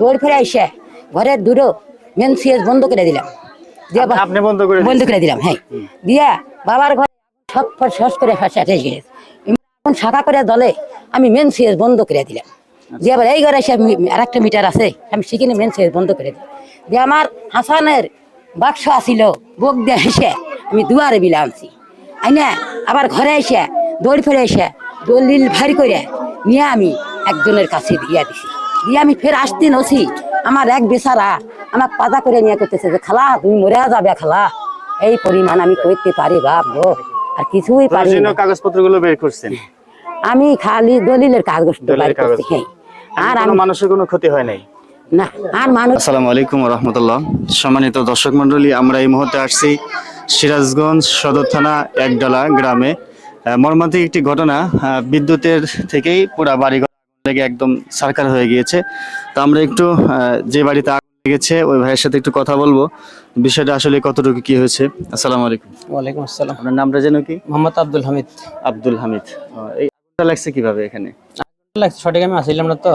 দৌড় ফিরে এসে ঘরের দুটো মেন সিএস বন্ধ করে দিলাম। দিয়ে আপনি বন্ধ করে বন্ধ করে দিলাম হ্যাঁ। দিয়া বাবার ঘরে সব ফট সস করে ফাঁসা গেছে। এখন শাখা করে দলে আমি মেন সিএস বন্ধ করে দিলাম। দিয়ে আবার এই ঘরে এসে আর একটা মিটার আছে আমি সেখানে মেন সিএস বন্ধ করে দিলাম। দিয়ে আমার হাসানের বাক্স আসিল বোক দিয়ে হেসে আমি দুয়ারে বিলে আনছি। আইনা আবার ঘরে এসে দৌড় ফিরে এসে দলিল ভারী করে নিয়ে আমি একজনের কাছে দিয়ে দিছি। দিয়ে আমি ফের আসতে নছি আমার এক বেচারা আমার পাতা করে নিয়ে করতেছে যে খালা তুমি মরে যাবে খালা। এই পরিমাণ আমি করতে পারি বাপ গো। আর কিছুই পারি প্রয়োজনীয় না। কাগজপত্রগুলো বের করছেন আমি খালি দলিলের কাগজ দলিলের করছি কাগজ। হ্যাঁ। আর মানুষের কোনো ক্ষতি হয় নাই। না আর মানুষ আসসালামু আলাইকুম রহমতুল্লাহ সম্মানিত দর্শক মন্ডলী আমরা এই মুহূর্তে আসছি সিরাজগঞ্জ সদর থানা একডালা গ্রামে। আহ, মর্মান্তিক একটি ঘটনা আহ, বিদ্যুতের থেকেই পুরা বাড়ি লেগে একদম সার্কার হয়ে গিয়েছে। তো আমরা একটু যে বাড়িতে আগুন লেগেছে ওই ভাইয়ের সাথে একটু কথা বলব। বিষয়টা আসলে কতটুকু কি হয়েছে? আসসালামু আলাইকুম। ওয়ালাইকুম আসসালাম। আপনার নামটা যেন কি? মোহাম্মদ আব্দুল হামিদ। আব্দুল হামিদ। এই আগুনটা লাগছে কীভাবে এখানে? লাগছে সঠিক আমি আসছিলাম না তো।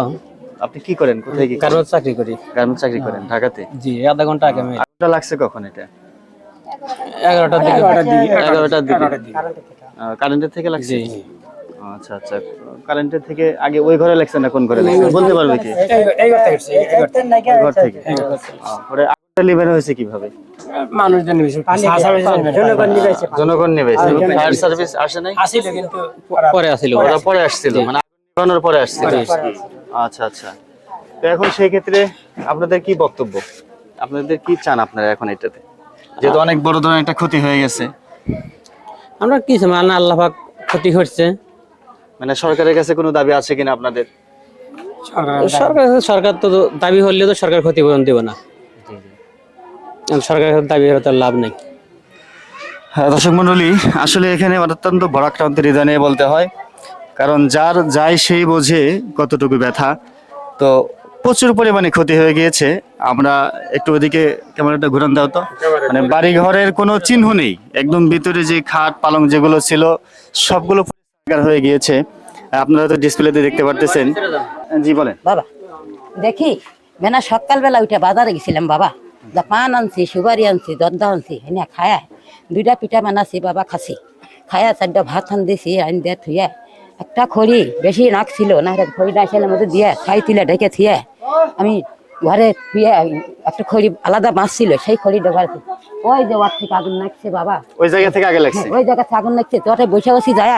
আপনি কি করেন? কোথায় কি কারোর চাকরি করি। গার্মেন্টস চাকরি করেন ঢাকাতে? জি আধা ঘণ্টা আগে আমি আগুনটা লাগছে কখন এটা? এগারোটার দিকে। এগারোটার দিকে। আহ, কারেন্টের থেকে লাগছে? জি। আচ্ছা আচ্ছা। কারেন্টের থেকে আগে ওই ঘরে লাগছে না কোন ঘরে লাগছে বলতে পারবে কি? ওই ঘর থেকে আহ, পরে আগুনটা হয়েছে কীভাবে? মানুষজন জনগণ নেবে ফায়ার সার্ভিস আসে নাই? পরে আসিল। ওরা পরে আসছিল মানে আগুন পরে আসছিল। আচ্ছা আচ্ছা। তো এখন সেই ক্ষেত্রে আপনাদের কি বক্তব্য? আপনাদের কি চান আপনারা এখন এটাতে? যেহেতু অনেক বড় ধরনের একটা ক্ষতি হয়ে গেছে। আমরা কি মানে আল্লাহ পাক ক্ষতি করছে। মানে সরকারের কাছে কোনো দাবি আছে কিনা আপনাদের? সরকার সরকার তো দাবি হলে তো সরকার ক্ষতিপূরণ দেবে না। সরকারের দাবি হলে তো লাভ নেই। হ্যাঁ দর্শক মন্ডলী আসলে এখানে অত্যন্ত ভরাক্রান্ত হৃদয় নিয়ে বলতে হয় কারণ যার যায় সেই বোঝে কতটুকু ব্যথা। তো প্রচুর পরিমাণে ক্ষতি হয়ে গিয়েছে। আমরা একটু ওদিকে কেমন একটা ঘুরান দাও তো। মানে বাড়ি ঘরের কোনো চিহ্ন নেই। একদম ভিতরে যে খাট পালং যেগুলো ছিল সবগুলো হয়ে গিয়েছে। আপনারা তো ডিসপ্লেতে দেখতে পারতেছেন। জি বলেন। বাবা দেখি মেনা সকালবেলা উঠে বাজারে গেছিলাম বাবা। যা পান আনছি সুপারি আনছি দদ্দা আনছি হ্যাঁ খায়া দুইটা পিঠা বানাছি বাবা খাসি। খায়া চারটা ভাত আন দিছি আইন দিয়ে থুয়ে। একটা খড়ি বেশি নাক ছিল না খড়িটা আসলে মধ্যে দিয়ে খাই তুলে ঢেকে থুয়ে। আমি ঘরে থুয়ে একটা খড়ি আলাদা বাঁশ ছিল সেই খড়ি ডোবার ওই যে ওর থেকে আগুন লাগছে বাবা। ওই জায়গা থেকে আগে লাগছে? ওই জায়গা আগুন লাগছে। তোরা বসে বসি যায়।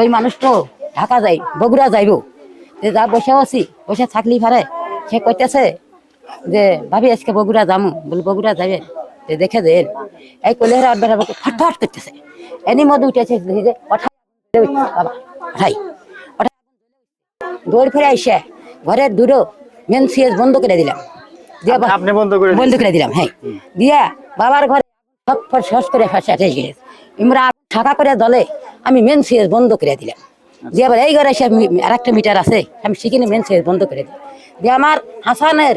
ওই মানুষ তো ঢাকা যাই বগুড়া যাইব। যে যা বসে আছি বসে থাকলি পারে। সে কইতেছে যে ভাবি আজকে বগুড়া যামু। বলে বগুড়া যাবে যে দেখে যে এই কলেহরা আড্ডা ফটফট করতেছে। এনি মধ্যে উঠেছে যে বাবা ওঠাই ওঠাই দৌড় ফিরে আইসে ঘরের দুটো মেন সিএস বন্ধ করে দিলাম। দিয়ে আপনি বন্ধ করে বন্ধ করে দিলাম হ্যাঁ। দিয়া বাবার ঘরে সব ফট সস করে ফাঁসা গেছে। ইমরা শাখা করে দলে আমি মেন সিএস বন্ধ করে দিলাম। দিয়ে আবার এই ঘরে এসে আর একটা মিটার আছে আমি সেখানে মেন সিএস বন্ধ করে দিলাম। দিয়ে আমার হাসানের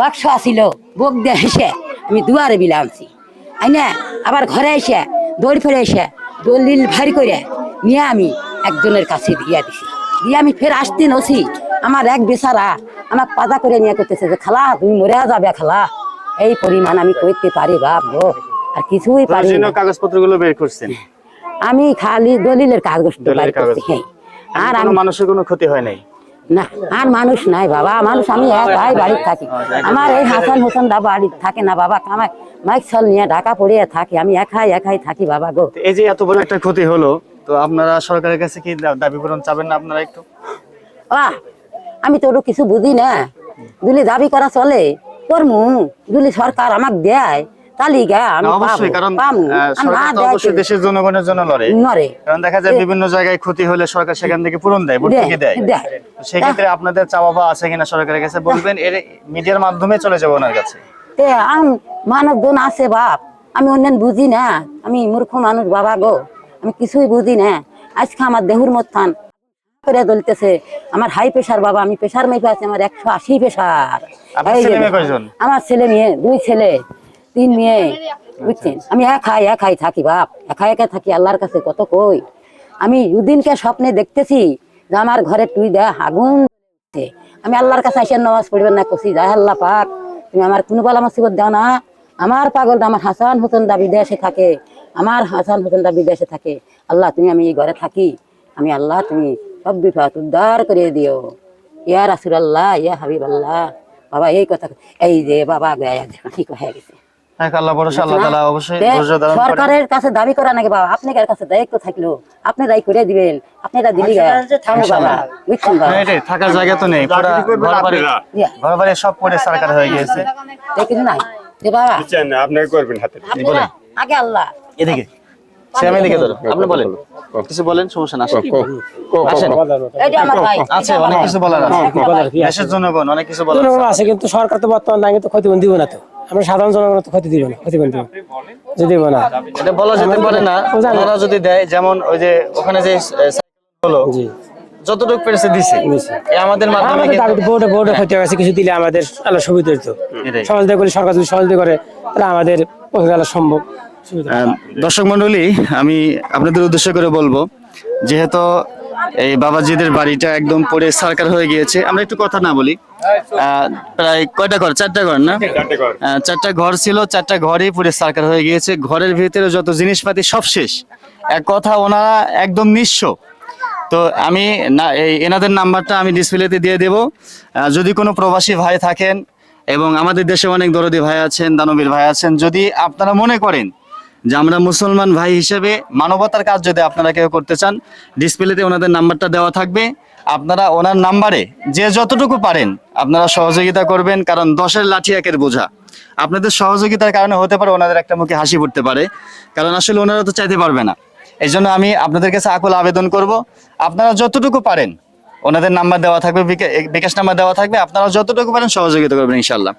বাক্স আসিল বোক দিয়ে হেসে আমি দুয়ারে বিলে আনছি। আইনা আবার ঘরে এসে দৌড় ফিরে এসে দলিল ভারী করে নিয়ে আমি একজনের কাছে দিয়ে দিছি। দিয়ে আমি ফের আসতে নছি আমার এক বেচারা আমার পাতা করে নিয়ে করতেছে যে খালা তুমি মরে যাবে খালা। এই পরিমাণ আমি করতে পারি বাপ গো। আর কিছুই পারি না। প্রয়োজনীয় কাগজপত্রগুলো বের করছেন? আমি খালি দলিলের কাগজ দলিলের করছি। হ্যাঁ। আর কোনো আমি মানুষের কোনো ক্ষতি হয় নাই? না আর মানুষ নাই বাবা মানুষ আমি একাই বাড়িতে থাকি। আমার এই হাসান হোসেন দা বাড়িতে থাকে না বাবা আমার মাইক ছল নিয়ে ঢাকা পড়িয়ে থাকি আমি একাই একাই থাকি বাবা গো। এই যে এত বড় একটা ক্ষতি হলো তো আপনারা সরকারের কাছে কি দাবি পূরণ চাবেন না আপনারা একটু? আহ, আমি তো কিছু বুঝি না। যদি দাবি করা চলে করমু। যদি সরকার আমাকে দেয় তালি গা আমি অবশ্যই কারণ পামু আহ, আর না সরকার তো অবশ্যই দেশের জনগণের জন্য লড়ে। কারণ দেখা যায় বিভিন্ন জায়গায় ক্ষতি হলে সরকার সেখান থেকে পূরণ দেয় ভোট দেয়, থেকে দেয়। দেয়। তো সেক্ষেত্রে আপনাদের চাওয়া আছে কিনা সরকারের কাছে বলবেন এর মিডিয়ার মাধ্যমে চলে যাব ওনার কাছে। তে মানব গুণ আছে বাপ। আমি অন্যান্য বুঝি না আমি মূর্খ মানুষ বাবা গো। আমি কিছুই বুঝি না। আজকে আমার দেহুর মত্থান করে দলতেছে আমার হাই প্রেশার বাবা আমি প্রেশার মেপে আছে আমার একশো আশি প্রেশার? আমার ছেলে মেয়ে দুই ছেলে। তিন মেয়ে বুঝছেন? আমি একাই একাই থাকি বাপ। একা একা থাকি আল্লাহর কাছে কত কই? আমি দুদিনকে স্বপ্নে দেখতেছি যে আমার ঘরে তুই দেখ আগুন আমি আল্লাহর কাছে আসে নামাজ পড়বেন না কছি যাই আল্লাহ পাক তুমি আমার কোনো বালা মুসিবত দাও না। আমার পাগল আমার হাসান হোসেন দা বিদেশে থাকে। আমার হাসান হোসেন দা বিদেশে থাকে। আল্লাহ তুমি আমি এই ঘরে থাকি। আমি আল্লাহ তুমি সব বিপদ উদ্ধার করে দিও। ইয়া রাসুল আল্লাহ ইয়া হাবিব আল্লাহ বাবা এই কথা এই যে বাবা ঠিক হয়ে গেছে। এক আল্লাহ ভরসা আল্লাহ তাআলা অবশ্যই দেখ, ধৈর্য ধারণ করে। সরকারের কাছে দাবি করা নাকি বাবা? আপনার কাছে দায়িত্ব থাকল? আপনি দায়ী করে দিবেন। আপনারা দিলি গা। থামো বাবা। বুঝছেন বাবা? না, এটাই, থাকার জায়গা তো নেই ঘর বাড়ি ইয়া, ঘর বাড়ি সব সরকার হয়ে গিয়েছে। দেখেন নাই? বাবা করবেন হাতে। আগে আল্লাহ। এদিকে। ধরো। আপনি বলেন। কিছু বলেন সমস্যা না আসেন। আসেন। এই যে আমার ভাই। আছে অনেক কিছু বলার আছে। দেশের জনগণ অনেক কিছু বলার আছে। আছে কিন্তু সরকার তো বর্তমান নাই কিন্তু ক্ষতিপূরণ দিব না তো। আমরা সাধারণ জনগণ তো ক্ষতি দিব না ক্ষতিপূরণ দিব যে দিব না। এটা বলা যেতে পারে না। ওনারা যদি দেয় যেমন ওই যে ওখানে যে হলো জি। যতটুকু পেরেছে দিছে। আমাদের মাধ্যমে কিন্তু- বোর্ডে বোর্ডে ক্ষতি হয়ে গেছে কিছু দিলে আমাদের আল্লাহ সুবিধা হতো এটাই। সহযোগিতা করি সরকার যদি সহযোগিতা করে তাহলে আমাদের সম্ভব। দর্শক মন্ডলী আমি আপনাদের উদ্দেশ্য করে বলব যেহেতু এই বাবাজিদের বাড়িটা একদম পরে সরকার হয়ে গিয়েছে আমরা একটু কথা না বলি। প্রায় কয়টা ঘর? চারটা ঘর না? চারটা ঘর। ছিল চারটা ঘরই পুরে সরকার হয়ে গিয়েছে। ঘরের ভিতরে যত জিনিসপাতি সব শেষ। এক কথা ওনারা একদম নিঃস্ব। তো আমি না এই এনাদের নাম্বারটা আমি ডিসপ্লেতে দিয়ে দেব। যদি কোনো প্রবাসী ভাই থাকেন এবং আমাদের দেশে অনেক দরদি ভাই আছেন দানবীর ভাই আছেন যদি আপনারা মনে করেন যে আমরা মুসলমান ভাই হিসেবে মানবতার কাজ যদি আপনারা কেউ করতে চান ডিসপ্লেতে ওনাদের নাম্বারটা দেওয়া থাকবে। আপনারা ওনার নাম্বারে যে যতটুকু পারেন আপনারা সহযোগিতা করবেন, কারণ দশের লাঠি একের বোঝা। আপনাদের সহযোগিতার কারণে হতে পারে ওনাদের একটা মুখে হাসি ফুটতে পারে, কারণ আসলে ওনারা তো চাইতে পারবে না। এই জন্য আমি আপনাদের কাছে আকুল আবেদন করব, আপনারা যতটুকু পারেন, ওনাদের নাম্বার দেওয়া থাকবে বিকাশ নাম্বার দেওয়া থাকবে, আপনারা যতটুকু পারেন সহযোগিতা করবেন ইনশাল্লাহ